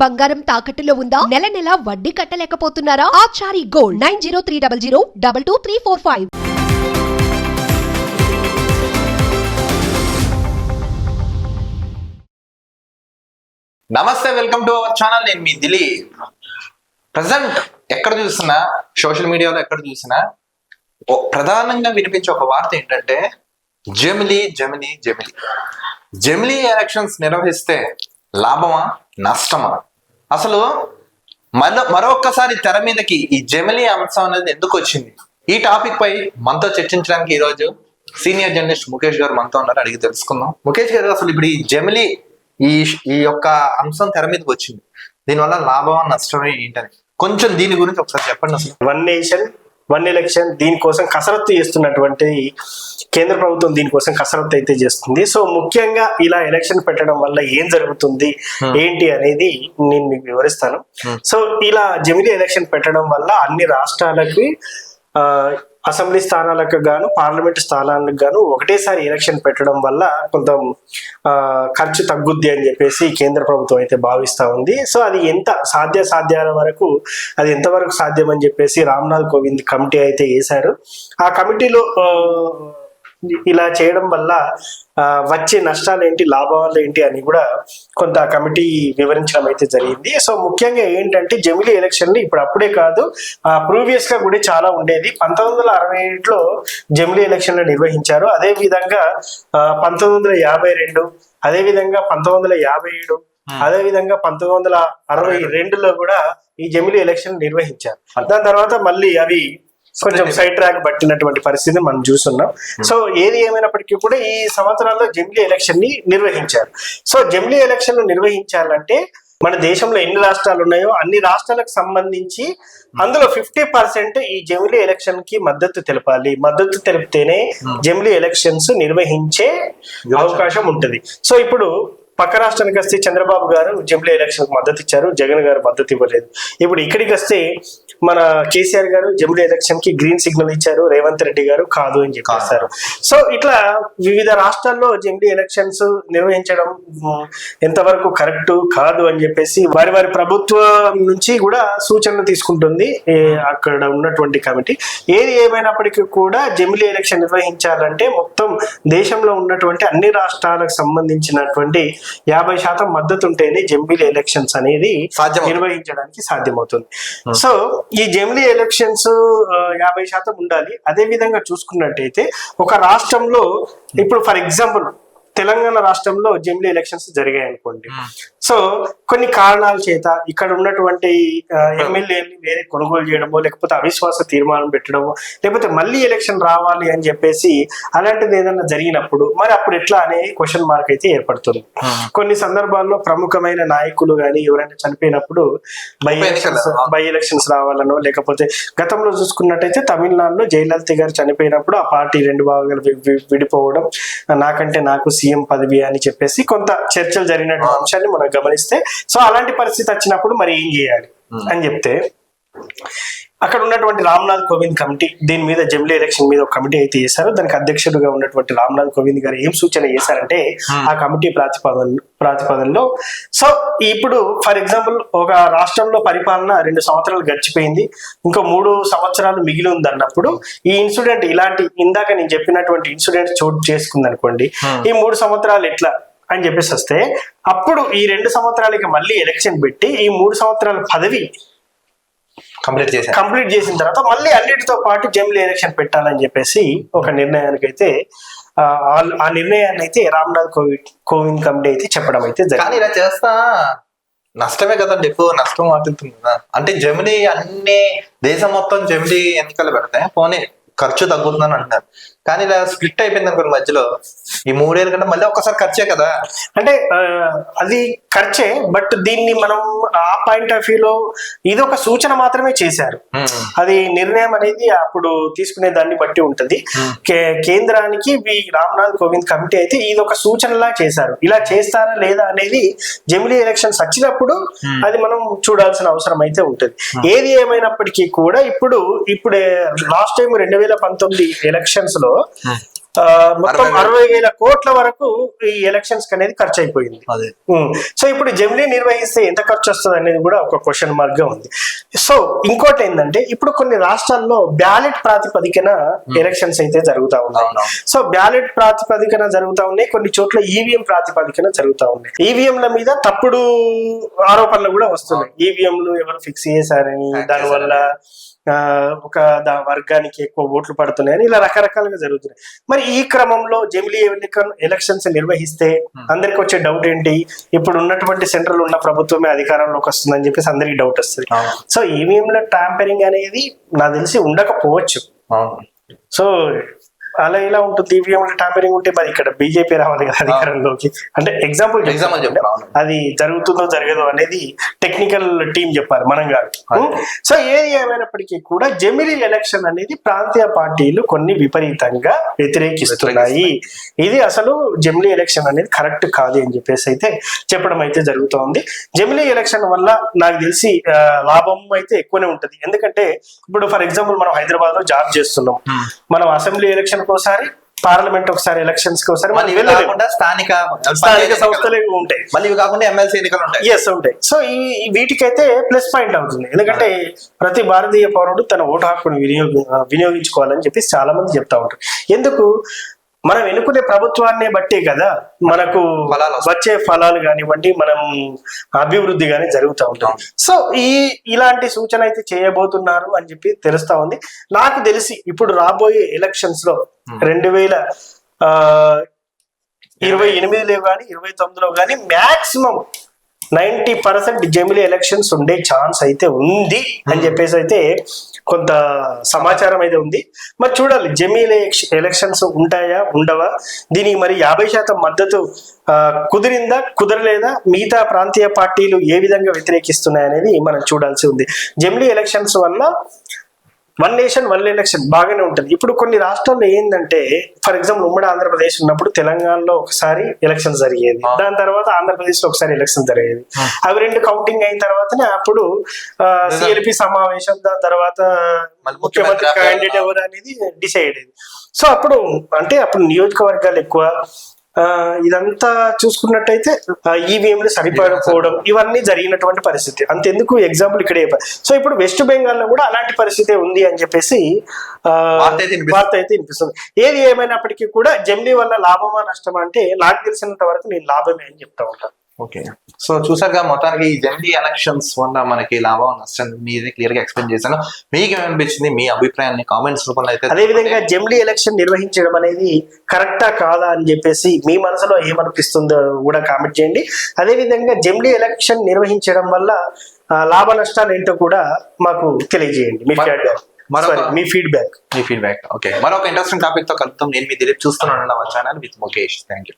బంగారం తాకట్టులో ఉందా? నెల నెల వడ్డీ కట్టలేకపోతున్నారా? Achari gold nine zero three double zero double two three four five. నమస్తే వెల్కమ్ టు అవర్ ఛానల్. నేను మీ దిలీప్. ప్రజెంట్ ఎక్కడ చూసినా సోషల్ మీడియాలో ఎక్కడ చూసినా ప్రధానంగా వినిపించే ఒక వార్త ఏంటంటే జమిలీ జమిలీ జమిలీ. జమిలీ ఎలక్షన్స్ నిర్వహిస్తే లాభమా? నష్టమా? అసలు మరో మరొక్కసారి తెర మీదకి ఈ జమిలీ అంశం అనేది ఎందుకు వచ్చింది? ఈ టాపిక్ పై మనతో చర్చించడానికి ఈరోజు సీనియర్ జర్నలిస్ట్ ముఖేష్ గారు మనతో ఉన్నారు అడిగి తెలుసుకుందాం. ముఖేష్ గారు అసలు ఇప్పుడు ఈ జమిలీ ఈ ఈ యొక్క అంశం తెర మీదకి వచ్చింది. దీనివల్ల లాభం నష్టమే ఏంటని కొంచెం దీని గురించి ఒకసారి చెప్పండి అసలు. వన్ నేషన్ వన్ ఎలక్షన్ దీనికోసం కసరత్తు చేస్తున్నటువంటి కేంద్ర ప్రభుత్వం దీనికోసం కసరత్తు అయితే చేస్తుంది. సో ముఖ్యంగా ఇలా ఎలక్షన్ పెట్టడం వల్ల ఏం జరుగుతుంది ఏంటి అనేది నేను మీకు వివరిస్తాను. Hmm. సో ఇలా జమిలీ ఎలక్షన్ పెట్టడం వల్ల అన్ని రాష్ట్రాలకి ఆ, అసెంబ్లీ స్థానాలకు గాను పార్లమెంట్ స్థానాలకు గాను ఒకటేసారి ఎలక్షన్ పెట్టడం వల్ల కొంత ఖర్చు తగ్గుద్ది అని చెప్పేసి కేంద్ర ప్రభుత్వం అయితే భావిస్తూ ఉంది. సో అది ఎంత సాధ్య సాధ్యాల వరకు అది ఎంతవరకు సాధ్యం అని చెప్పేసి రామ్నాథ్ కోవింద్ కమిటీ అయితే వేశారు. ఆ కమిటీలో ఇలా చేయడం వల్ల ఆ, వచ్చే నష్టాలు ఏంటి లాభాలు ఏంటి అని కూడా కొంత కమిటీ వివరించడం అయితే జరిగింది. సో ముఖ్యంగా ఏంటంటే జమిలీ ఎలక్షన్లు ఇప్పుడు అప్పుడే కాదు ప్రీవియస్గా కూడా చాలా ఉండేది. పంతొమ్మిది వందల అరవై ఏడులో జమిలీ ఎలక్షన్లు నిర్వహించారు. అదే విధంగా ఆ, పంతొమ్మిది వందల యాభై రెండు అదే విధంగా పంతొమ్మిది వందల యాభై ఏడు అదే విధంగా పంతొమ్మిది వందల అరవై రెండులో కూడా ఈ జమిలీ ఎలక్షన్ నిర్వహించారు. దాని తర్వాత మళ్ళీ అవి కొంచెం సైడ్ ట్రాక్ పట్టినటువంటి పరిస్థితి మనం చూస్తున్నాం. సో ఏది ఏమైనప్పటికీ కూడా ఈ సంవత్సరాల్లో జమిలీ ఎలక్షన్ని నిర్వహించారు. సో జమిలీ ఎలక్షన్ నిర్వహించాలంటే మన దేశంలో ఎన్ని రాష్ట్రాలు ఉన్నాయో అన్ని రాష్ట్రాలకు సంబంధించి అందులో ఫిఫ్టీ పర్సెంట్ ఈ జమిలీ ఎలక్షన్కి మద్దతు తెలపాలి. మద్దతు తెలిపితేనే జమిలీ ఎలక్షన్స్ నిర్వహించే అవకాశం ఉంటది. సో ఇప్పుడు పక్క రాష్ట్రానికి వస్తే చంద్రబాబు గారు జంబ్లీ ఎలక్షన్ మద్దతు ఇచ్చారు జగన్ గారు మద్దతు ఇవ్వలేదు. ఇప్పుడు ఇక్కడికి వస్తే మన కేసీఆర్ గారు జంబ్లీ ఎలక్షన్కి గ్రీన్ సిగ్నల్ ఇచ్చారు రేవంత్ రెడ్డి గారు కాదు అని చెప్పేస్తారు. సో ఇట్లా వివిధ రాష్ట్రాల్లో జంబ్లీ ఎలక్షన్స్ నిర్వహించడం ఎంతవరకు కరెక్ట్ కాదు అని చెప్పేసి వారి వారి ప్రభుత్వం నుంచి కూడా సూచనలు తీసుకుంటుంది అక్కడ ఉన్నటువంటి కమిటీ. ఏది ఏమైనప్పటికీ కూడా జమిలీ ఎలక్షన్ నిర్వహించాలంటే మొత్తం దేశంలో ఉన్నటువంటి అన్ని రాష్ట్రాలకు సంబంధించినటువంటి యాభై శాతం మద్దతు ఉంటేనే జమిలీ ఎలక్షన్స్ అనేది. నిర్వహించడానికి సాధ్యమవుతుంది. సో ఈ జమిలీ ఎలక్షన్స్ యాభై శాతం ఉండాలి. అదే విధంగా చూసుకున్నట్టయితే ఒక రాష్ట్రంలో ఇప్పుడు ఫర్ ఎగ్జాంపుల్ తెలంగాణ రాష్ట్రంలో జమిలీ ఎలక్షన్స్ జరిగాయి అనుకోండి సో కొన్ని కారణాల చేత ఇక్కడ ఉన్నటువంటి ఎమ్మెల్యేని వేరే కొనుగోలు చేయడమో లేకపోతే అవిశ్వాస తీర్మానం పెట్టడమో లేకపోతే మళ్ళీ ఎలక్షన్ రావాలి అని చెప్పేసి అలాంటిది ఏదైనా జరిగినప్పుడు మరి అప్పుడు ఎట్లా అనే క్వశ్చన్ మార్క్ అయితే ఏర్పడుతుంది. కొన్ని సందర్భాల్లో ప్రముఖమైన నాయకులు కానీ ఎవరైనా చనిపోయినప్పుడు బై ఎలక్షన్స్. బై ఎలక్షన్స్ రావాలనో లేకపోతే గతంలో చూసుకున్నట్టయితే తమిళనాడులో జయలలిత గారు చనిపోయినప్పుడు ఆ పార్టీ రెండు భాగాలు విడిపోవడం నాకంటే నాకు సీఎం పదవి అని చెప్పేసి కొంత చర్చలు జరిగినటువంటి అంశాన్ని మనం గమనిస్తే సో అలాంటి పరిస్థితి వచ్చినప్పుడు మరి ఏం చేయాలి అని చెప్తే అక్కడ ఉన్నటువంటి రామ్నాథ్ కోవింద్ కమిటీ దీని మీద జమిలీ ఎలక్షన్ మీద ఒక కమిటీ అయితే చేశారు. దానికి అధ్యక్షుడిగా ఉన్నటువంటి రామ్నాథ్ కోవింద్ గారు ఏం సూచన చేశారంటే ఆ కమిటీ ప్రాతిపదన ప్రాతిపదనలో సో ఇప్పుడు ఫర్ ఎగ్జాంపుల్ ఒక రాష్ట్రంలో పరిపాలన రెండు సంవత్సరాలు గడిచిపోయింది. ఇంకో మూడు సంవత్సరాలు మిగిలి ఉంది అన్నప్పుడు ఈ ఇన్సిడెంట్ ఇలాంటి ఇందాక నేను చెప్పినటువంటి ఇన్సిడెంట్ చోటు చేసుకుంది అనుకోండి ఈ మూడు సంవత్సరాలు ఎట్లా? అని చెప్పేసి వస్తే అప్పుడు ఈ రెండు సంవత్సరాలకి మళ్ళీ ఎలక్షన్ పెట్టి ఈ మూడు సంవత్సరాల పదవి కంప్లీట్ చేశారు. కంప్లీట్ చేసిన తర్వాత మళ్ళీ అన్నిటితో పాటు జమిలీ ఎలక్షన్ పెట్టాలని చెప్పేసి ఒక నిర్ణయానికి అయితే ఆ, నిర్ణయాన్ని అయితే రామ్నాథ్ కోవింద్ కోవింద్ కమిటీ అయితే చెప్పడం అయితే కానీ జరిగింది ఇలా చేస్తా నష్టమే కదండి ఎక్కువ నష్టం వాటిల్తుంది కదా. అంటే జమిలీ అన్ని దేశం మొత్తం జమిలీ ఎన్నికలు పెడతాయి పోనీ ఖర్చు తగ్గుతుందని అంటారు. కానీ ఇలా స్ప్లిట్ అయిపోయింది అనుకోండి మధ్యలో ఈ మూడేళ్ళ కంటే మళ్ళీ ఒక్కసారి ఖర్చే కదా. అంటే అది ఖర్చే బట్ దీన్ని మనం ఆ పాయింట్ ఆఫ్ వ్యూలో ఇది ఒక సూచన మాత్రమే చేశారు. అది నిర్ణయం అనేది అప్పుడు తీసుకునే దాన్ని బట్టి ఉంటది. కేంద్రానికి వి రామ్నాథ్ కోవింద్ కమిటీ అయితే ఇది ఒక సూచనలా చేశారు. ఇలా చేస్తారా లేదా అనేది జమిలీ ఎలక్షన్స్ వచ్చినప్పుడు అది మనం చూడాల్సిన అవసరం అయితే ఉంటది. ఏది ఏమైనప్పటికీ కూడా ఇప్పుడు ఇప్పుడే లాస్ట్ టైం రెండు వేల పంతొమ్మిది ఎలక్షన్స్లో ఆ, మొత్తం అరవై వేల- కోట్ల వరకు ఈ ఎలక్షన్స్ అనేది ఖర్చు అయిపోయింది. సో ఇప్పుడు జమిలీ నిర్వహిస్తే ఎంత ఖర్చు వస్తుంది అనేది కూడా ఒక క్వశ్చన్ మార్క్గా ఉంది. సో ఇంకోటి ఏంటంటే ఇప్పుడు కొన్ని రాష్ట్రాల్లో బ్యాలెట్ ప్రాతిపదికన ఎలక్షన్స్ అయితే జరుగుతా ఉన్నాయి. సో బ్యాలెట్ ప్రాతిపదికన జరుగుతా ఉన్నాయి కొన్ని చోట్ల ఈవీఎం ప్రాతిపదికన జరుగుతా ఉన్నాయి. ఈవీఎంల మీద తప్పుడు ఆరోపణలు కూడా వస్తున్నాయి. ఈవీఎంలు ఎవరు ఫిక్స్ చేశారని దానివల్ల ఒక వర్గానికి ఎక్కువ ఓట్లు పడుతున్నాయని ఇలా రకరకాలుగా జరుగుతున్నాయి. మరి ఈ క్రమంలో జమిలీ ఎలక్షన్స్ నిర్వహిస్తే అందరికి వచ్చే డౌట్ ఏంటి? ఇప్పుడు ఉన్నటువంటి సెంట్రల్ ఉన్న ప్రభుత్వమే అధికారంలోకి వస్తుందని చెప్పేసి అందరికి డౌట్ వస్తుంది. సో ఈవీఎంల ట్యాంపరింగ్ అనేది నాకు తెలిసి ఉండకపోవచ్చు. సో అలా ఎలా ఉంటుంది ఈవీఎం ట్యాంపరింగ్ ఉంటే మరి ఇక్కడ బీజేపీ రావాలి కదా అధికారంలోకి. అంటే ఎగ్జాంపుల్ అవును. అది జరుగుతుందో జరగదో అనేది టెక్నికల్ టీం చెప్పారు మనం కాదు. సో ఏది ఏమైనప్పటికీ కూడా జమిలీ ఎలక్షన్ అనేది ప్రాంతీయ పార్టీలు కొన్ని విపరీతంగా వ్యతిరేకిస్తున్నాయి. ఇది అసలు జమిలీ ఎలక్షన్ అనేది కరెక్ట్ కాదు అని చెప్పేసి అయితే చెప్పడం అయితే జరుగుతోంది. జమిలీ ఎలక్షన్ వల్ల నాకు తెలిసి లాభం అయితే ఎక్కువనే ఉంటది. ఎందుకంటే ఇప్పుడు ఫర్ ఎగ్జాంపుల్ మనం హైదరాబాద్లో జాబ్ చేస్తున్నాం. మనం అసెంబ్లీ ఎలక్షన్ ఒకసారి పార్లమెంట్ ఒకసారి ఎలక్షన్స్కి ఒకసారి మళ్ళీ మనం ఇవి వెళ్ళలేము. కాకుండా స్థానిక స్థానిక సంస్థలే ఉంటాయి. మళ్ళీ ఇవి కాకుండా ఎమ్మెల్సీ ఎన్నికలు ఉంటాయి. ఎస్ ఉంటాయి. సో ఈ వీటికైతే ప్లస్ పాయింట్ అవుతుంది. ఎందుకంటే ప్రతి భారతీయ పౌరుడు తన ఓటు హక్కును వినియోగ వినియోగించుకోవాలని చెప్పి చాలా మంది చెప్తా ఉంటారు. ఎందుకు? మనం ఎన్నుకునే ప్రభుత్వాన్ని బట్టే కదా మనకు. వచ్చే ఫలాలు కానివ్వండి మనం అభివృద్ధి కానీ జరుగుతూ ఉంటుంది సో ఈ ఇలాంటి సూచన అయితే చేయబోతున్నారు అని చెప్పి తెలుస్తా ఉంది. నాకు తెలిసి ఇప్పుడు రాబోయే ఎలక్షన్స్లో రెండు వేల ఆ, ఇరవై ఎనిమిదిలో కానీ ఇరవై తొమ్మిదిలో కానీ మాక్సిమం నైంటీ పర్సెంట్ జమిలీ ఎలక్షన్స్ ఉండే ఛాన్స్ అయితే ఉంది అని చెప్పేసి అయితే కొంత సమాచారం అయితే ఉంది. మరి చూడాలి జమీలీ ఎలక్షన్స్ ఉంటాయా ఉండవా? దీనికి మరి యాభై శాతం మద్దతు కుదిరిందా కుదరలేదా? మిగతా ప్రాంతీయ పార్టీలు ఏ విధంగా వ్యతిరేకిస్తున్నాయనేది మనం చూడాల్సి ఉంది. జమిలీ ఎలక్షన్స్ వల్ల వన్ నేషన్ వన్ ఎలక్షన్ బాగానే ఉంటుంది. ఇప్పుడు కొన్ని రాష్ట్రాల్లో ఏంటంటే ఫర్ ఎగ్జాంపుల్ ఉమ్మడి ఆంధ్రప్రదేశ్ ఉన్నప్పుడు తెలంగాణలో ఒకసారి ఎలక్షన్ జరిగేది. దాని తర్వాత ఆంధ్రప్రదేశ్లో ఒకసారి ఎలక్షన్ జరిగేది. అవి రెండు కౌంటింగ్ అయిన తర్వాతనే అప్పుడు సిఎల్పి సమావేశం దాని తర్వాత ముఖ్యమంత్రి క్యాండిడేట్ ఎవరు అనేది డిసైడ్ అయింది సో అప్పుడు అంటే అప్పుడు నియోజకవర్గాలు ఎక్కువ ఇదంతా చూసుకున్నట్టయితే ఈవీఎంలు సరిపడకపోవడం ఇవన్నీ జరిగినటువంటి పరిస్థితి అంతెందుకు ఎగ్జాంపుల్ ఇక్కడే. సో ఇప్పుడు వెస్ట్ బెంగాల్లో కూడా అలాంటి పరిస్థితి ఉంది అని చెప్పేసి. వార్త అయితే వినిపిస్తుంది ఏది ఏమైనప్పటికీ కూడా జమ్లీ వల్ల లాభమా నష్టమా అంటే నాకు తెలిసినంత వరకు నేను లాభమే అని చెప్తా ఉంటాను ఓకే సో చూసారుగా మొత్తానికి ఈ జమిలీ ఎలక్షన్స్ వల్ల మనకి లాభం నష్టం మీదే క్లియర్గా ఎక్స్ప్లెయిన్ చేశాను. మీకు ఏమనిపించింది? మీ అభిప్రాయాన్ని కామెంట్స్ రూపంలో అయితే అదే విధంగా జమ్లీ ఎలక్షన్ నిర్వహించడం అనేది కరెక్టా కాదా అని చెప్పేసి మీ మనసులో ఏమనిపిస్తుందో కూడా కామెంట్ చేయండి. అదే విధంగా జమ్లీ ఎలక్షన్ నిర్వహించడం వల్ల లాభ నష్టాలు ఏంటో కూడా మాకు తెలియజేయండి. మీ మరొక- మీ ఫీడ్బ్యాక్ మీ ఫీడ్బ్యాక్ ఓకే మరొక ఇంట్రెస్టింగ్ టాపిక్తో కలుద్దాం. నేను మీ దిలీప్ చూస్తున్నాను. Channel with Mukesh thank you